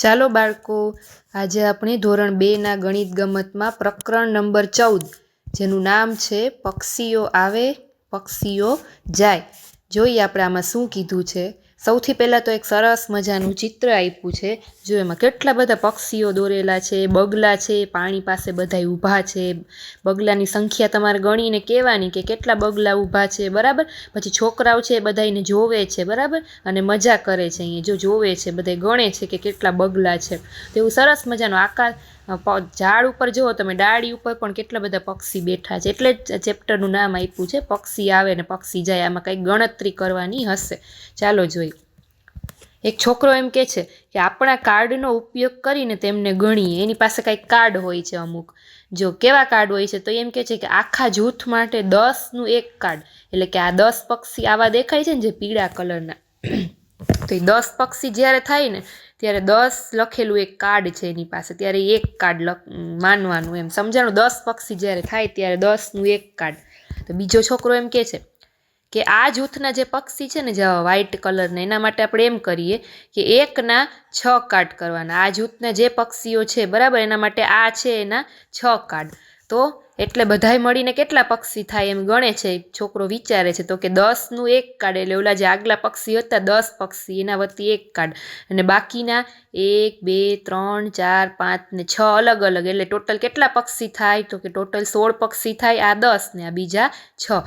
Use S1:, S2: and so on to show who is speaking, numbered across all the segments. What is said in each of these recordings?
S1: ચાલો બાળકો, આજે આપણે ધોરણ બેના ગણિત ગમતમાં પ્રકરણ નંબર ચૌદ, જેનું નામ છે પક્ષીઓ આવે, પક્ષીઓ જાય. જોઈએ આપણે આમાં શું કીધું છે. સૌથી પહેલાં તો એક સરસ મજાનું ચિત્ર આપ્યું છે, જો એમાં કેટલા બધા પક્ષીઓ દોરેલા છે, બગલા છે, પાણી પાસે બધા ઊભા છે, બગલાની સંખ્યા તમારે ગણીને કહેવાની કે કેટલા બગલા ઊભા છે, બરાબર? પછી છોકરાઓ છે એ બધાને જોવે છે, બરાબર? અને મજા કરે છે અહીંયા, જો જોવે છે બધા ગણે છે કે કેટલા બગલા છે. તો એવું સરસ મજાનો આકાર ઝાડ ઉપર જુઓ તમે, ડાળી ઉપર પણ કેટલા બધા પક્ષી બેઠા છે. એટલે જ ચેપ્ટરનું નામ આપ્યું છે, પક્ષી આવે ને પક્ષી જાય, આમાં કંઈક ગણતરી કરવાની હશે. ચાલો જોઈએ. એક છોકરો એમ કે છે કે આપણા કાર્ડનો ઉપયોગ કરીને તેમને ગણીએ, એની પાસે કંઈક કાર્ડ હોય છે અમુક. જો કેવા કાર્ડ હોય છે તો એમ કે છે કે આખા જૂથ માટે દસનું એક કાર્ડ. એટલે કે આ દસ પક્ષી આવા દેખાય છે ને જે પીળા કલરના. તો એ દસ પક્ષી જ્યારે થાય ને ત્યારે દસ લખેલું એક કાર્ડ છે એની પાસે. ત્યારે એક કાર્ડ માનવાનું એમ. સમજાણું? દસ પક્ષી જ્યારે થાય ત્યારે દસનું એક કાર્ડ તો બીજો છોકરો એમ કે છે કે આ જૂથના જે પક્ષી છે ને જે વ્હાઇટ કલરના એના માટે આપણે એમ કરીએ કે એકના છ કાર્ડ કરવાના. આ જૂથના જે પક્ષીઓ છે, બરાબર? એના માટે આ છે એના છ કાર્ડ તો એટલે બધાય મળીને કેટલા પક્ષી થાય એમ ગણે છે. છોકરો વિચારે છે તો કે દસનું એક કાર્ડ એટલે ઓલા જે આગલા પક્ષી હતા, દસ પક્ષી, એના વતી એક કાર્ડ અને બાકીના એક, બે, ત્રણ, ચાર, પાંચ ને છ અલગ અલગ. એટલે ટોટલ કેટલા પક્ષી થાય? તો કે ટોટલ સોળ પક્ષી થાય, આ દસ ને આ બીજા છ.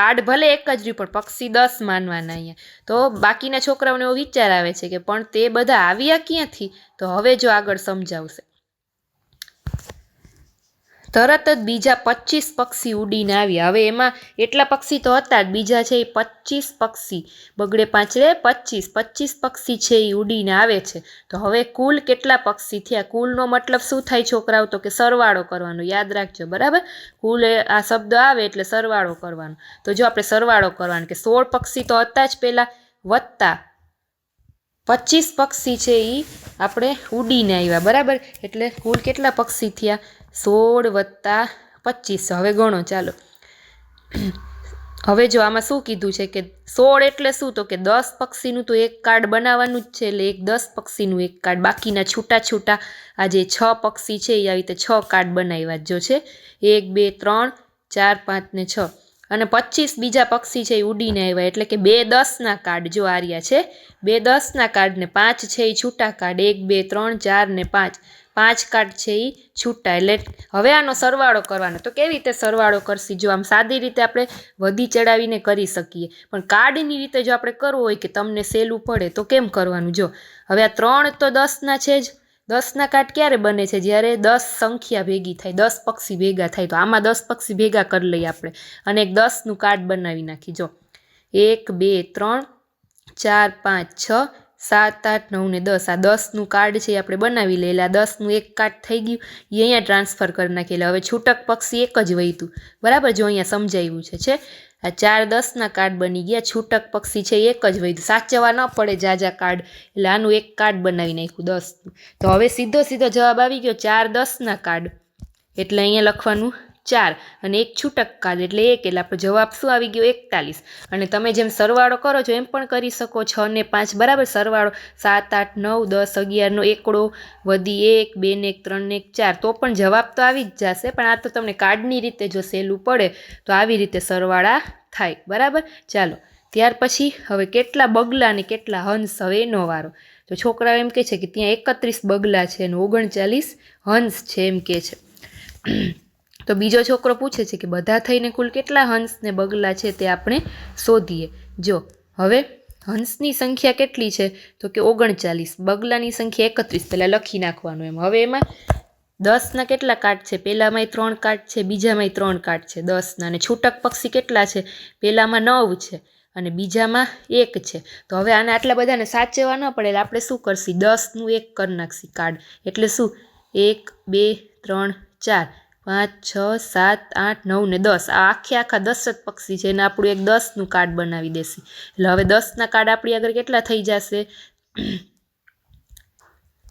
S1: કાર્ડ ભલે એક જ રહ્યું, પણ પક્ષી દસ માનવાના અહીંયા. તો બાકીના છોકરાઓને એવો વિચાર આવે છે કે પણ તે બધા આવ્યા ક્યાંથી? તો હવે જો આગળ સમજાવશે. તરત જ બીજા પચીસ પક્ષી ઉડીને આવ્યા. હવે એમાં એટલા પક્ષી તો હતા જ. બીજા છે એ પચીસ પક્ષી. બગડે પાંચરે પચીસ પચીસ પક્ષી છે એ ઉડીને આવે છે. તો હવે કુલ કેટલા પક્ષી થયા? કુલનો મતલબ શું થાય છોકરાઓ? તો કે સરવાળો કરવાનો. યાદ રાખજો. બરાબર? કુલ આ શબ્દ આવે એટલે સરવાળો કરવાનો. તો જો આપણે સરવાળો કરવાનો કે સોળ પક્ષી તો હતા જ પહેલાં વત્તા પચીસ પક્ષી છે એ આપણે ઉડીને આવ્યા. બરાબર? એટલે કુલ કેટલા પક્ષી થયા? સોળ વત્તા પચીસ. હવે ગણો, ચાલો. હવે જો આમાં શું કીધું છે કે સોળ એટલે શું? તો કે દસ પક્ષીનું તો એક કાર્ડ બનાવવાનું જ છે, એટલે એક દસ પક્ષીનું એક કાર્ડ બાકીના છૂટા છૂટા આ જે છ પક્ષી છે, એ આવી રીતે છ કાર્ડ બનાવ્યા જો છે. એક, બે, ત્રણ, ચાર, પાંચ ને છ. અને પચીસ બીજા પક્ષી છે એ ઉડીને આવ્યા. એટલે કે બે દસના કાર્ડ જો આર્યા છે, બે દસના કાર્ડને પાંચ છે એ છૂટા કાર્ડ, એક, બે, ત્રણ, ચાર ને પાંચ. પાંચ કાર્ડ છે એ છૂટા. એટલે હવે આનો સરવાળો કરવાનો. તો કેવી રીતે સરવાળો કરશી? જો આમ સાદી રીતે આપણે વધી ચડાવીને કરી શકીએ. પણ કાર્ડની રીતે જો આપણે કરવું હોય કે તમને સહેલું પડે તો કેમ કરવાનું? જો, હવે આ ત્રણ તો દસના છે જ. દસના કાર્ડ ક્યારે બને છે? જ્યારે દસ સંખ્યા ભેગી થાય, દસ પક્ષી ભેગા થાય, તો આમાં દસ પક્ષી ભેગા કરી લઈએ આપણે. અને એક દસનું કાર્ડ બનાવી નાખી જો એક, બે, ત્રણ, ચાર, પાંચ, છ સાત, આઠ, નવ ને દસ. આ દસનું કાર્ડ છે એ આપણે બનાવી આ દસનું એક કાર્ડ થઈ ગયું. એ અહીંયા ટ્રાન્સફર કરી નાખીએ. એટલે હવે છૂટક પક્ષી એક જ વહીતું બરાબર? જો અહીંયા સમજાવ્યું છે છે? આ ચાર દસના કાર્ડ બની ગયા. છૂટક પક્ષી છે એક જ વહીતું સાચવવા ન પડે જાજા કાર્ડ એટલે આનું એક કાર્ડ બનાવી નાખ્યું દસનું. તો હવે સીધો સીધો જવાબ આવી ગયો. ચાર દસના કાર્ડ એટલે અહીંયા લખવાનું ચાર અને એક છૂટક કાર્ડ એટલે એક, એટલે આપણો જવાબ શું આવી ગયો? એકતાલીસ. અને તમે જેમ સરવાળો કરો છો એમ પણ કરી શકો છ. ને પાંચ, બરાબર સરવાળો. સાત, આઠ, નવ, દસ અગિયારનો એકડો, વધી એક, બે ને એક, ત્રણ ને એક, ચાર. તો પણ જવાબ તો આવી જ જશે, પણ આ તો તમને કાર્ડની રીતે જો સહેલું પડે, તો આવી રીતે સરવાળા થાય. બરાબર? ચાલો. ત્યાર પછી હવે કેટલા બગલા ને કેટલા હંસ હવે એનો વારો. તો છોકરાઓ એમ કહે છે કે ત્યાં એકત્રીસ બગલા છે અને ઓગણચાલીસ હંસ છે એમ કહે છે. તો બીજો છોકરો પૂછે છે કે બધા થઈને કુલ કેટલા હંસ ને બગલા છે તે આપણે શોધીએ. જો, હવે હંસની સંખ્યા કેટલી છે? તો કે ઓગણચાલીસ. બગલાની સંખ્યા એકત્રીસ. પહેલાં લખી નાખવાનું એમ. હવે એમાં દસના કેટલા કાટ છે? પહેલામાંય ત્રણ કાટ છે બીજામાંય ત્રણ કાટ છે, દસના. અને છૂટક પક્ષી કેટલા છે? પહેલામાં નવ છે અને બીજામાં એક છે. તો હવે આને આટલા બધાને સાચવવા ન પડે એટલે આપણે શું કરશી? દસનું એક કરી નાખશી. કાર્ડ એટલે શું? એક, બે, ત્રણ, ચાર. પાંચ, છ, સાત, આઠ, નવ ને દસ. આ આખે આખા દસ જ પક્ષી છે એને આપણું એક દસનું કાર્ડ બનાવી દેશે. એટલે હવે દસના કાર્ડ આપણી આગળ કેટલા થઈ જશે?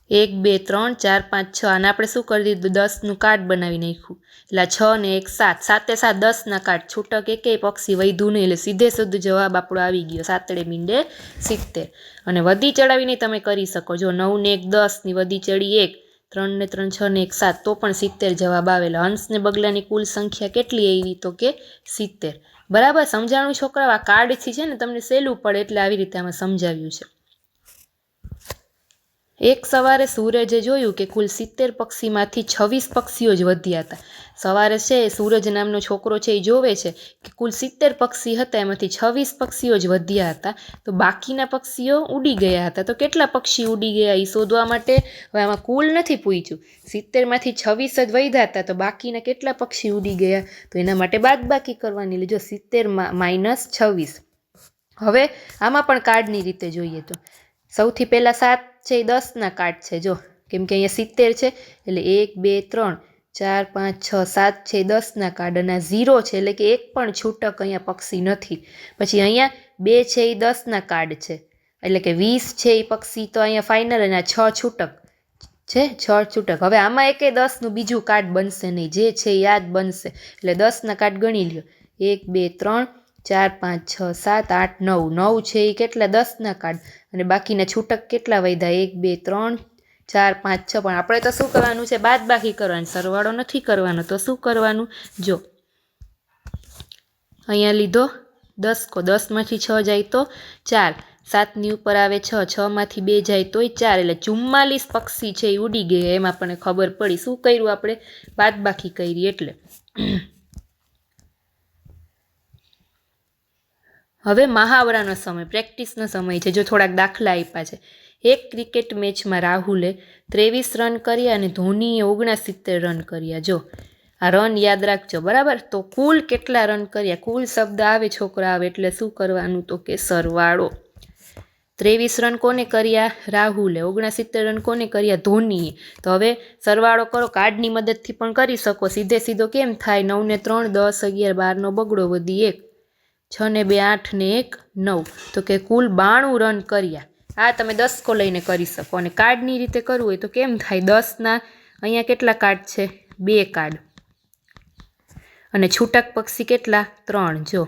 S1: એક, બે, ત્રણ, ચાર, પાંચ, છ. અને આપણે શું કરી દીધું? દસનું કાર્ડ બનાવી નાખ્યું. એટલે છ ને એક સાત. સાતે સાત દસના કાર્ડ. છૂટક એકેય પક્ષી વધ્યું નહીં. એટલે સીધે સીધું જવાબ આપણો આવી ગયો. સાતડે મીંડે સિત્તેર. અને વધી ચડાવીને તમે કરી શકો. જો નવ ને એક, દસની વધી ચડી એક ત્રણ ને ત્રણ, છ ને એક, સાત, તો પણ સિત્તેર જવાબ આવેલા. હંસને બગલાની કુલ સંખ્યા કેટલી આવી તો કે સિત્તેર? બરાબર, સમજાણું છોકરાઓ, આ કાર્ડથી છે ને તમને સહેલું પડે એટલે આવી રીતે આમાં સમજાવ્યું છે. એક સવારે સૂરજે જોયું કે કુલ સિત્તેર પક્ષીમાંથી છવ્વીસ પક્ષીઓ જ વધ્યા હતા. સવારે છે સૂરજ નામનો છોકરો છે એ જોવે છે કે કુલ સિત્તેર પક્ષી હતા, એમાંથી છવ્વીસ પક્ષીઓ જ વધ્યા હતા. તો બાકીના પક્ષીઓ ઉડી ગયા હતા. તો કેટલા પક્ષી ઉડી ગયા એ શોધવા માટે? હવે આમાં કુલ નથી પૂછ્યું. સિત્તેરમાંથી છવ્વીસ જ વધ્યા હતા. તો બાકીના કેટલા પક્ષી ઉડી ગયા? તો એના માટે બાદબાકી કરવાની લીધો સિત્તેરમાં માઇનસ છવ્વીસ. હવે આમાં પણ કાર્ડની રીતે જોઈએ તો. સૌથી પહેલાં સાત છે એ દસના કાર્ડ છે, જો. કેમ કે અહીંયા સિત્તેર છે, એટલે એક, બે, ત્રણ, ચાર, પાંચ, છ, સાત છે દસના કાર્ડ અને ઝીરો છે, એટલે કે એક પણ છૂટક અહીંયા પક્ષી નથી. પછી અહીંયા બે છે એ દસના કાર્ડ છે, એટલે કે વીસ છે એ પક્ષી તો અહીંયા ફાઇનલ અને છ છૂટક છે, છ છૂટક. હવે આમાં એકે દસનું બીજું કાર્ડ બનશે નહીં, જે છે યાદ બનશે. એટલે દસના કાર્ડ ગણી લ્યો. એક, બે, ત્રણ ચાર, પાંચ, છ, સાત, આઠ, નવ નવ છે એ કેટલા? દસના કાર્ડ. અને બાકીના છૂટક કેટલા વધ્યા? એક, બે, ત્રણ, ચાર, પાંચ, છ. પણ આપણે તો શું કરવાનું છે? બાદ બાકી કરવાનું. સરવાળો નથી કરવાનો. તો શું કરવાનું? જો, અહીંયા લીધો. દસ કો દસમાંથી છ જાય તો ચાર. સાતની ઉપર આવે છ. છમાંથી બે જાય તોય ચાર. એટલે ચુમ્માલીસ પક્ષી છે એ ઉડી ગયા. એમાં આપણને ખબર પડી. શું કર્યું આપણે? બાદ બાકી કરી. એટલે હવે મહાવરાનો સમય, પ્રેક્ટિસનો સમય છે, જો થોડાક દાખલા આપ્યા છે. એક ક્રિકેટ મેચમાં રાહુલે ત્રેવીસ રન કર્યા અને ધોનીએ ઓગણસિત્તેર રન કર્યા. જો આ રન યાદ રાખજો, બરાબર? તો કુલ કેટલા રન કર્યા? કુલ શબ્દ આવે, છોકરા આવે, એટલે શું કરવાનું? તો કે સરવાળો. ત્રેવીસ રન કોને કર્યા? રાહુલે. ઓગણસિત્તેર રન કોને કર્યા? ધોનીએ. તો હવે સરવાળો કરો, કાર્ડની મદદથી પણ કરી શકો. સીધે સીધો કેમ થાય? નવને ત્રણ, દસ, અગિયાર, બારનો બગડો વધી એક. છ ને બે આઠ ને એક નવ. તો કે કુલ બાણું રન કર્યા. આ તમે દસકો લઈને કરી શકો. અને કાર્ડની રીતે કરવું હોય તો કેમ થાય? દસના અહીંયા કેટલા કાર્ડ છે? બે કાર્ડ. અને છૂટક પક્ષી કેટલા? ત્રણ. જો,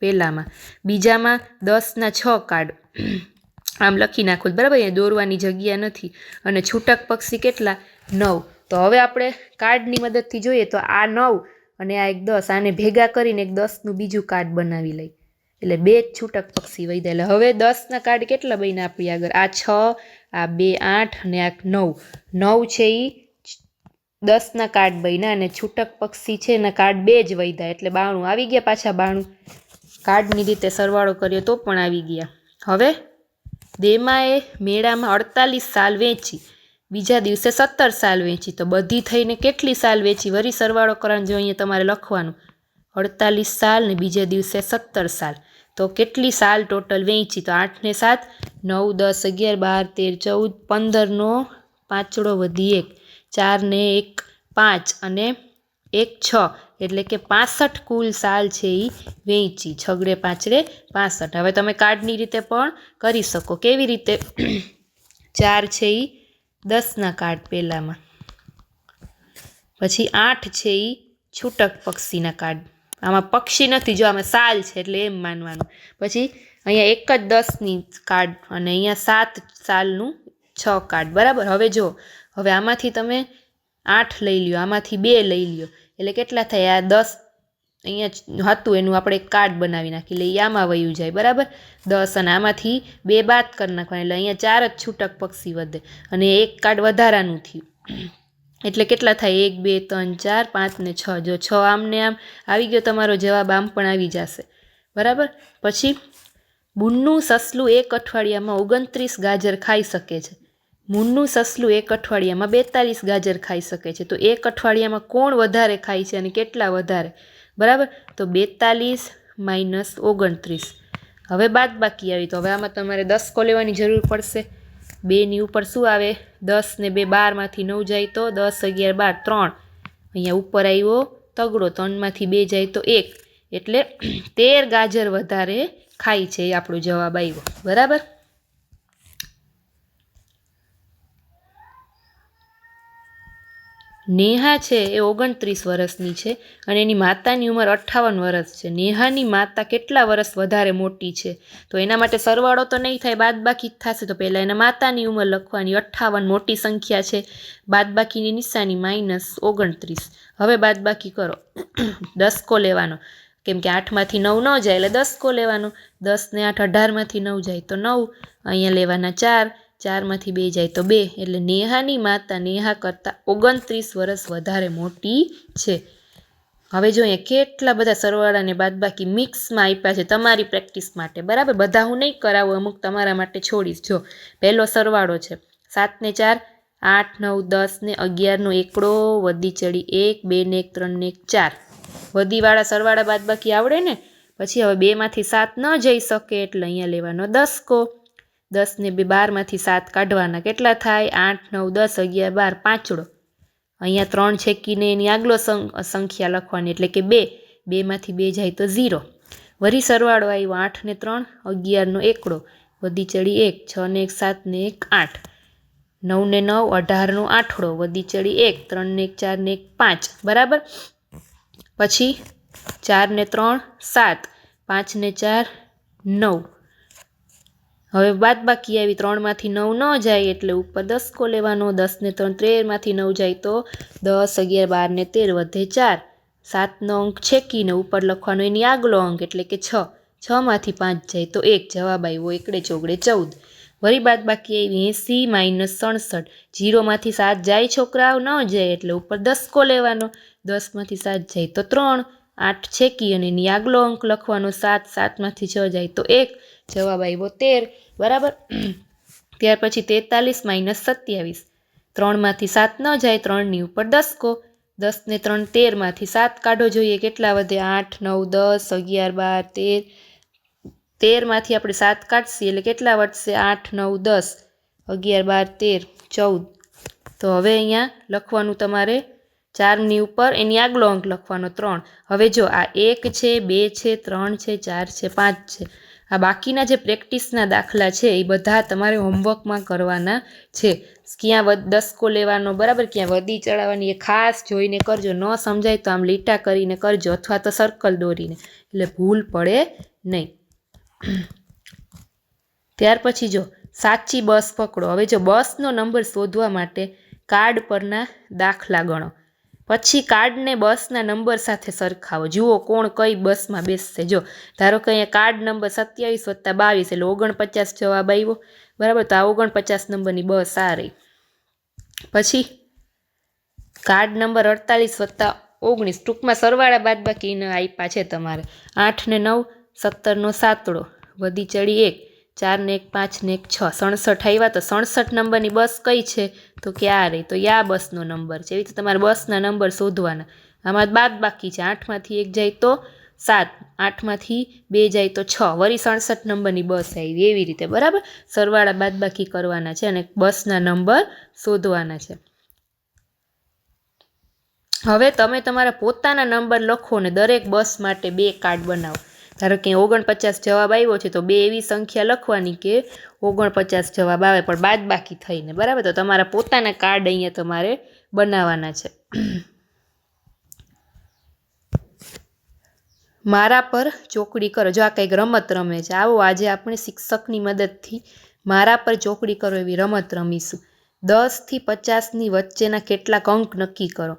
S1: પહેલાંમાં. બીજામાં દસના છ કાર્ડ. આમ લખી નાખો બરાબર? અહીંયા દોરવાની જગ્યા નથી. અને છૂટક પક્ષી કેટલા? નવ. તો હવે આપણે કાર્ડની મદદથી જોઈએ તો આ નવ અને આ એક દસ, આને ભેગા કરીને એક દસનું બીજું કાર્ડ બનાવી લઈ. એટલે બે જ છૂટક પક્ષી વહી એટલે હવે દસના કાર્ડ કેટલા બન્યા આપણી આગળ? આ છ, આ બે આઠ અને આ નવ. નવ છે એ દસના કાર્ડ બન્યા અને છૂટક પક્ષી છે એના કાર્ડ બે જ વધ્યા એટલે બાણું આવી ગયા પાછા બાણું. કાર્ડની રીતે સરવાળો કર્યો તો પણ આવી ગયા. હવે દેમાએ મેળામાં અડતાલીસ સાલ વેચી. બીજા દિવસે સત્તર સાલ વેચી. તો બધી થઈને કેટલી સાલ વેચી? વરી સરવાળો કરવાનો જો અહીંયા તમારે લખવાનું. અડતાલીસ સાલ ને બીજા દિવસે સત્તર સાલ. તો કેટલી સાલ ટોટલ વેચી? તો આઠ ને સાત, નવ, દસ, અગિયાર, બાર, તેર, ચૌદ પંદરનો પાંચડો વધી એક. ચાર ને એક, પાંચ અને એક છ. એટલે કે પાસઠ કુલ સાલ છે એ વેચી. છગડે પાંચડે પાસઠ. હવે તમે કાર્ડની રીતે પણ કરી શકો. કેવી રીતે? ચાર છે એ દસના કાર્ડ પહેલામાં. પછી આઠ છે એ છૂટક પક્ષીના કાર્ડ. આમાં પક્ષી નથી, જો આમાં સાલ છે એટલે એમ માનવાનું. પછી અહીંયા એક જ દસની કાર્ડ અને અહીંયા સાત સાલનું છ કાર્ડ. બરાબર? હવે જો, હવે આમાંથી તમે આઠ લઈ લ્યો, આમાંથી બે લઈ લ્યો. એટલે કેટલા થયા? દસ અહીંયા હતું, એનું આપણે કાર્ડ બનાવી નાખી, એટલે આમાં વયું જાય, બરાબર? દસ અને આમાંથી બે બાદ કરી નાખવાના, એટલે અહીંયા ચાર જ છૂટક પક્ષી વધે, અને એક કાર્ડ વધારાનું થયું. એટલે કેટલા થાય? એક, બે, ત્રણ, ચાર, પાંચ ને છ. જો છ આમને આમ આવી ગયો, તમારો જવાબ આમ પણ આવી જશે, બરાબર? પછી બુનનું સસલું એક અઠવાડિયામાં ઓગણત્રીસ ગાજર ખાઈ શકે છે. મૂનનું સસલું એક અઠવાડિયામાં બેતાલીસ ગાજર ખાઈ શકે છે. તો એક અઠવાડિયામાં કોણ વધારે ખાય છે અને કેટલા વધારે? બરાબર? તો બેતાલીસ માઇનસ ઓગણત્રીસ. હવે બાદ બાકી આવી. તો હવે આમાં તમારે દસ કો લેવાની જરૂર પડશે. બેની ઉપર શું આવે? દસ ને બે બારમાંથી નવ જાય તો દસ અગિયાર બાર ત્રણ. અહીંયા ઉપર આવ્યો તગડો. ત્રણમાંથી બે જાય તો એક. એટલે તેર ગાજર વધારે ખાય છે એ આપણો જવાબ આવ્યો. બરાબર? નેહા છે એ ઓગણત્રીસ વર્ષની છે અને એની માતાની ઉંમર અઠ્ઠાવન વર્ષ છે. નેહાની માતા કેટલા વર્ષ વધારે મોટી છે? તો એના માટે સરવાળો તો નહીં થાય, બાદબાકી થશે. તો પહેલાં એના માતાની ઉંમર લખવાની અઠ્ઠાવન મોટી સંખ્યા છે. બાદબાકીની નિશાની માઇનસ ઓગણત્રીસ. હવે બાદબાકી કરો. દસકો લેવાનો. કેમ કે આઠમાંથી નવ ન જાય એટલે દસકો લેવાનો. દસ ને આઠ અઢારમાંથી નવ જાય તો નવ. અહીંયા લેવાના ચાર. ચારમાંથી બે જાય તો બે. એટલે નેહાની માતા નેહા કરતાં ઓગણત્રીસ વર્ષ વધારે મોટી છે. હવે જો અહીંયા કેટલા બધા સરવાળા ને બાદબાકી મિક્સમાં આપ્યા છે તમારી પ્રેક્ટિસ માટે. બરાબર? બધા હું નહીં કરાવું, અમુક તમારા માટે છોડીશ. જો, પહેલો સરવાળો છે. સાત ને ચાર, આઠ, નવ, દસ ને અગિયારનો એકડો, વધી ચડી એક, બે ને એક, ત્રણ ને એક, ચાર. વધીવાળા સરવાળા બાદબાકી આવડે ને? પછી હવે બેમાંથી સાત ન જઈ શકે એટલે અહીંયા લેવાનો દસકો. દસ ને બે બારમાંથી સાત કાઢવાના. કેટલા થાય? આઠ, નવ, દસ, અગિયાર, બાર, પાંચડો. અહીંયા ત્રણ છેકીને એની આગલો સંખ્યા લખવાની. એટલે કે બે. બેમાંથી બે જાય તો ઝીરો. વરી સરવાળો આવ્યો. આઠ ને ત્રણ અગિયારનો એકડો. વધી ચડી એક, છ ને એક, સાત ને એક, આઠ. નવ ને નવ અઢારનો આઠડો. વધી ચડી એક, ત્રણ ને એક, ચાર ને એક, પાંચ. બરાબર? પછી ચાર ને ત્રણ, સાત. પાંચ ને ચાર, નવ. હવે બાદ બાકી આવી ત્રણમાંથી નવ ન જાય એટલે ઉપર દસકો લેવાનો, દસને ત્રણ, તેરમાંથી નવ જાય તો દસ અગિયાર, બાર ને તેર વધે ચાર. સાતનો અંક છેકીને ઉપર લખવાનો, એની આગલો અંક એટલે કે છ. છમાંથી પાંચ જાય તો એક, જવાબ આવ્યો એકડે ચોગડે ચૌદ. વળી બાદ બાકી આવી એંસી માઇનસ સડસઠ. જીરોમાંથી સાત જાય છોકરાઓ ન જાય એટલે ઉપર દસકો લેવાનો, દસમાંથી સાત જાય તો ત્રણ. આઠ છેકી અને એની આગલો અંક લખવાનો, સાત, સાતમાંથી છ જાય તો એક. જવાબ આવ્યો તેર. બરાબર? ત્યાર પછી તેતાલીસ માઇનસ સત્યાવીસ. ત્રણમાંથી સાત ન જાય, ત્રણની ઉપર દસકો દસ ને ત્રણ તેરમાંથી સાત કાઢો જોઈએ, કેટલા વધે? આઠ, નવ, દસ, અગિયાર, બાર, તેર. તેરમાંથી આપણે સાત કાઢશીએ એટલે કેટલા વધશે? આઠ, નવ, દસ. અગિયાર, બાર, તેર, ચૌદ. તો હવે અહીંયા લખવાનું તમારે ચારની ઉપર, એની આગલો અંક લખવાનો ત્રણ. હવે જો આ એક છે, બે છે, ત્રણ છે, ચાર છે, પાંચ છે. આ બાકીના જે પ્રેક્ટિસના દાખલા છે, એ બધા તમારે હોમવર્કમાં કરવાના છે. ક્યાં દસકો લેવાનો, બરાબર? ક્યાં વધી ચડાવવાની, એ ખાસ જોઈને કરજો. ન સમજાય તો આમ લીટા કરીને કરજો અથવા તો સર્કલ દોરીને. એટલે ભૂલ પડે નહીં. ત્યાર પછી જો, સાચી બસ પકડો. હવે જો બસનો નંબર શોધવા માટે કાર્ડ પરના દાખલા ગણો. પછી કાર્ડને બસના નંબર સાથે સરખાવો. જુઓ કોણ કઈ બસમાં બેસશે. જો ધારો કે અહીંયા કાર્ડ નંબર સત્યાવીસ વત્તા બાવીસ એટલે ઓગણપચાસ જવાબ આવ્યો. બરાબર? તો આ ઓગણપચાસ નંબરની બસ આ રહી. પછી કાર્ડ નંબર અડતાલીસ વત્તા ઓગણીસ. ટૂંકમાં સરવાળા બાદ બાકીને આપ્યા છે તમારે. આઠ ને નવ સત્તરનો સાતડો. વધી ચડી એક. ચાર ને એક પાંચ ને એક, છ. સડસઠ આવ્યા તો સડસઠ નંબરની બસ કઈ છે? તો કે આ રહી. તો યા બસનો નંબર છે. એવી રીતે તમારે બસના નંબર શોધવાના. આમાં બાદ બાકી છે. આઠમાંથી એક જાય તો સાત. આઠમાંથી બે જાય તો છ. વળી સડસઠ નંબરની બસ આવી. એવી રીતે. બરાબર? સરવાળા બાદ બાકી કરવાના છે અને બસના નંબર શોધવાના છે. હવે તમે તમારા પોતાના નંબર લખો ને દરેક બસ માટે બે કાર્ડ બનાવો. ધારો કે ઓગણપચાસ જવાબ આવ્યો છે, તો બે એવી સંખ્યા લખવાની કે ઓગણપચાસ જવાબ આવે, પણ બાદ થઈને, બરાબર? તો તમારા પોતાના કાર્ડ અહીંયા તમારે બનાવવાના છે. મારા પર ચોકડી કરો. જો આ કંઈક રમત રમે છે, આવો આજે આપણે શિક્ષકની મદદથી મારા પર ચોકડી કરો એવી રમત રમીશું. દસથી પચાસની વચ્ચેના કેટલાક અંક નક્કી કરો.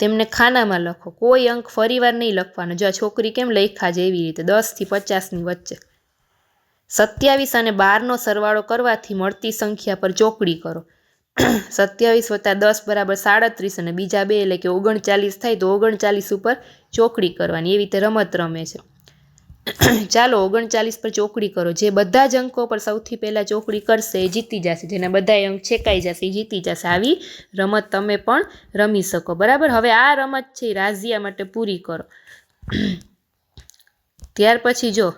S1: તેમને ખાનામાં લખો. કોઈ અંક ફરીવાર નહીં લખવાનો. જો આ છોકરી કેમ લખ્યા છે એવી રીતે? દસથી પચાસની વચ્ચે. સત્યાવીસ અને બારનો સરવાળો કરવાથી મળતી સંખ્યા પર ચોકડી કરો. સત્યાવીસ વત્તા દસ બરાબર સાડત્રીસ અને બીજા બે એટલે કે ઓગણચાલીસ થાય તો ઓગણચાલીસ ઉપર ચોકડી કરવાની. એવી રીતે રમત રમે છે. ચાલો ઓગણચાલીસ પર ચોકડી કરો. જે બધા જ અંકો પર સૌથી પહેલાં ચોકડી કરશે એ જીતી જશે. જેના બધા અંક છેકાઈ જશે એ જીતી જશે. આવી રમત તમે પણ રમી શકો. બરાબર? હવે આ રમત છે રાઝિયા માટે પૂરી કરો. ત્યાર પછી જો.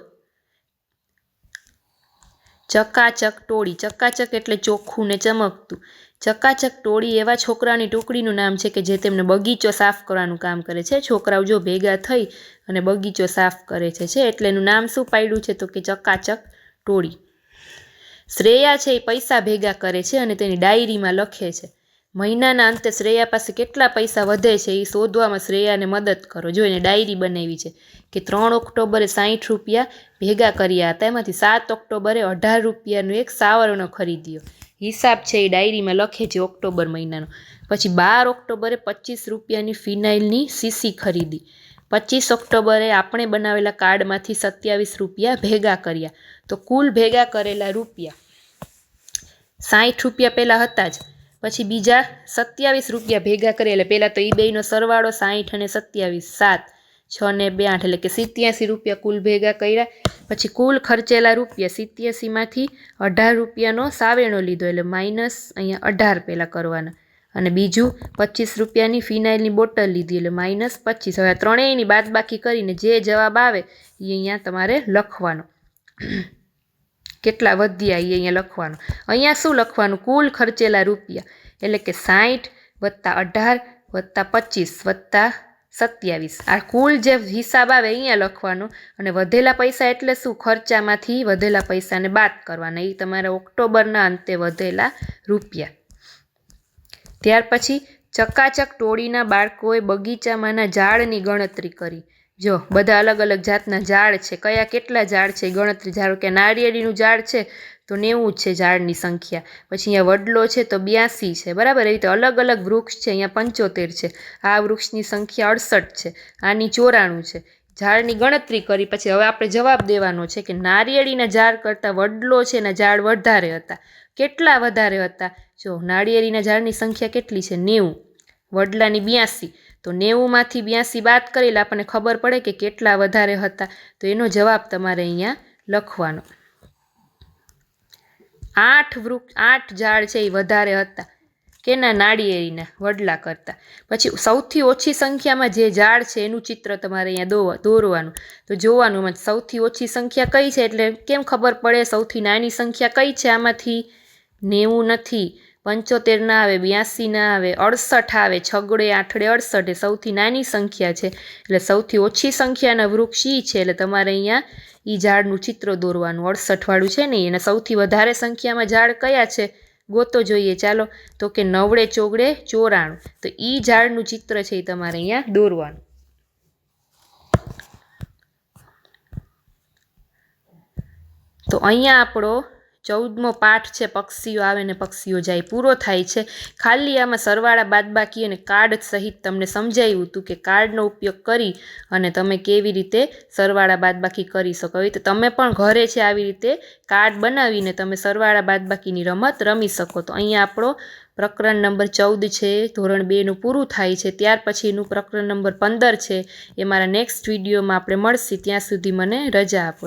S1: ચકાચક ટોળી. ચકાચક એટલે ચોખ્ખું ને ચમકતું. ચકાચક ટોળી એવા છોકરાની ટુકડીનું નામ છે કે જે તેમને બગીચો સાફ કરવાનું કામ કરે છે. છોકરાઓ જો ભેગા થઈ અને બગીચો સાફ કરે છે છે એટલે એનું નામ શું પાડ્યું છે તો કે ચકાચક ટોળી. શ્રેયા છે એ પૈસા ભેગા કરે છે અને તેની ડાયરીમાં લખે છે, મહિનાના અંતે શ્રેયા પાસે કેટલા પૈસા વધે છે એ શોધવામાં શ્રેયાને મદદ કરો. જો એને ડાયરી બનાવી છે કે ત્રણ ઓક્ટોબરે સાહીઠ રૂપિયા ભેગા કર્યા હતા, એમાંથી સાત ઓક્ટોબરે અઢાર રૂપિયાનું એક સાવરણો ખરીદ્યો. હિસાબ છે એ ડાયરીમાં લખે છે ઓક્ટોબર મહિનાનો. પછી બાર ઓક્ટોબરે પચીસ રૂપિયાની ફિનાઇલની સીસી ખરીદી. પચીસ ઓક્ટોબરે આપણે બનાવેલા કાર્ડમાંથી સત્યાવીસ રૂપિયા ભેગા કર્યા. તો કુલ ભેગા કરેલા રૂપિયા સાઠ રૂપિયા પહેલાં હતા જ. પછી બીજા સત્યાવીસ રૂપિયા ભેગા કરે એટલે પહેલાં તો એ બેયનો સરવાળો સાઠ અને સત્યાવીસ, સાત. છ ને બે આઠ એટલે કે સિત્યાસી રૂપિયા કુલ ભેગા કર્યા. પછી કુલ ખર્ચેલા રૂપિયા સિત્યાસીમાંથી અઢાર રૂપિયાનો સાવેણો લીધો એટલે માઇનસ અહીંયા અઢાર પહેલાં કરવાના. અને બીજું પચીસ રૂપિયાની ફિનાઇલની બોટલ લીધી એટલે માઇનસ પચીસ. હવે આ ત્રણેયની બાદબાકી કરીને જે જવાબ આવે એ અહીંયા તમારે લખવાનો. કેટલા વધ્યા એ અહીંયા લખવાનું. અહીંયા શું લખવાનું? કુલ ખર્ચેલા રૂપિયા એટલે કે સાઠ વત્તા અઢાર વત્તા પચીસ વત્તા સત્યાવીસ. આ કુલ જે હિસાબ આવે અહીંયા લખવાનો. અને વધેલા પૈસા એટલે શું? ખર્ચામાંથી વધેલા પૈસાને બાદ કરવાના. એ તમારા ઓક્ટોબરના અંતે વધેલા રૂપિયા. ત્યાર પછી ચકાચક ટોળીના બાળકોએ બગીચામાંના ઝાડની ગણતરી કરી. જો, બધા અલગ અલગ જાતના ઝાડ છે. કયા કેટલા ઝાડ છે ગણતરી? ધારો કે નારિયેળીનું ઝાડ છે. તો નેવું છે ઝાડની સંખ્યા. પછી અહીંયા વડલો છે તો બ્યાસી છે. બરાબર? એવી રીતે અલગ અલગ વૃક્ષ છે. અહીંયા પંચોતેર છે. આ વૃક્ષની સંખ્યા અડસઠ છે. આની ચોરાણું છે. ઝાડની ગણતરી કરી પછી હવે આપણે જવાબ દેવાનો છે કે નારિયેળીના ઝાડ કરતાં વડલો છે એના ઝાડ વધારે હતા. કેટલા વધારે હતા? જો નાળિયેરીના ઝાડની સંખ્યા કેટલી છે? નેવું. વડલાની બ્યાસી. તો નેવુંમાંથી બ્યાસી બાદ કરેલા આપણને ખબર પડે કે કેટલા વધારે હતા. તો એનો જવાબ તમારે અહીંયા લખવાનો. આઠ વૃક્ષ આઠ ઝાડ છે એ વધારે હતા. કેના નાળિયેરીના વડલા કરતાં. પછી સૌથી ઓછી સંખ્યામાં જે ઝાડ છે એનું ચિત્ર તમારે અહીંયા દો દોરવાનું. તો જોવાનું એમાં સૌથી ઓછી સંખ્યા કઈ છે? એટલે કેમ ખબર પડે? સૌથી નાની સંખ્યા કઈ છે આમાંથી? નેવું નથી. પંચોતેર ના આવે, બ્યાસી ના આવે, અડસઠ આવે, છગડે, આઠડે, અડસઠ એ સૌથી નાની સંખ્યા છે. એટલે સૌથી ઓછી સંખ્યાના વૃક્ષ ઈ છે. એટલે તમારે અહીંયા ઈ ઝાડનું ચિત્ર દોરવાનું. અડસઠવાળું છે ને, એને સૌથી વધારે સંખ્યામાં ઝાડ કયા છે? ગોતો જોઈએ. ચાલો, તો કે નવડે, ચોગડે, ચોરાણું. તો ઈ ઝાડનું ચિત્ર છે એ તમારે અહીંયા દોરવાનું. તો અહીંયા આપણો ચૌદમો પાઠ છે, પક્ષીઓ આવે ને પક્ષીઓ જાય, પૂરો થાય છે. ખાલી આમાં સરવાળા બાદબાકી અને કાર્ડ સહિત તમને સમજાવ્યું હતું કે કાર્ડનો ઉપયોગ કરી અને તમે કેવી રીતે સરવાળા બાદબાકી કરી શકો. એ તો તમે પણ ઘરે છે આવી રીતે કાર્ડ બનાવીને તમે સરવાળા બાદબાકીની રમત રમી શકો. તો અહીંયા આપણો પ્રકરણ નંબર ચૌદ છે, ધોરણ બેનું પૂરું થાય છે. ત્યાર પછીનું પ્રકરણ નંબર પંદર છે. એ મારા નેક્સ્ટ વિડીયોમાં આપણે મળશે. ત્યાં સુધી મને રજા આપો.